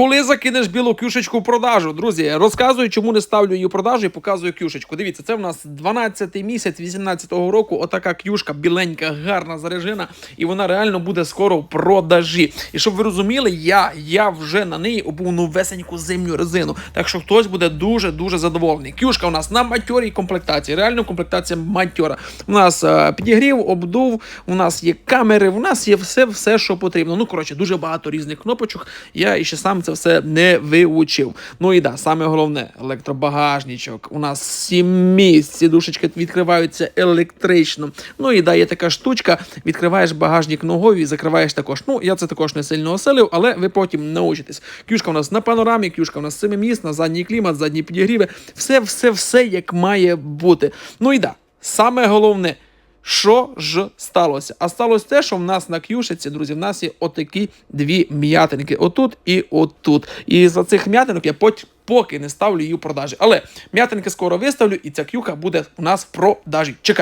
Коли закинеш білу кюшечку в продажу, друзі, розказую, чому не ставлю її в продажу і показую кюшечку. Дивіться, це в нас 12 місяць 18-го року. Отака кюшка, біленька, гарна заряжена, і вона реально буде скоро в продажі. І щоб ви розуміли, я, я вже на неї обув новесеньку зимню резину. Так що хтось буде дуже дуже задоволений. Кюшка у нас на матьорій комплектації. Реально комплектація матьора. У нас е, підігрів, обдув, у нас є камери, у нас є все, все, що потрібно. Ну коротше, дуже багато різних кнопочок. Я і ще сам це все не вивчив. Ну і да, саме головне, електробагажничок. У нас сім місць. Душечки відкриваються електрично. Ну і да, є така штучка. Відкриваєш багажник ногою і закриваєш також. Ну, я це також не сильно оселив, але ви потім научитесь. Кюшка у нас на панорамі, кюшка у нас семимісна, задній клімат, задні підігріви. Все, все, все як має бути. Ну і да, саме головне. Що ж сталося? А сталося те, що в нас на к'юшиці, друзі, в нас є отакі дві м'ятинки. Отут і отут. І за цих м'ятинок я поч- поки не ставлю її в продажі. Але м'ятинки скоро виставлю, і ця к'юха буде у нас в продажі. Чекай.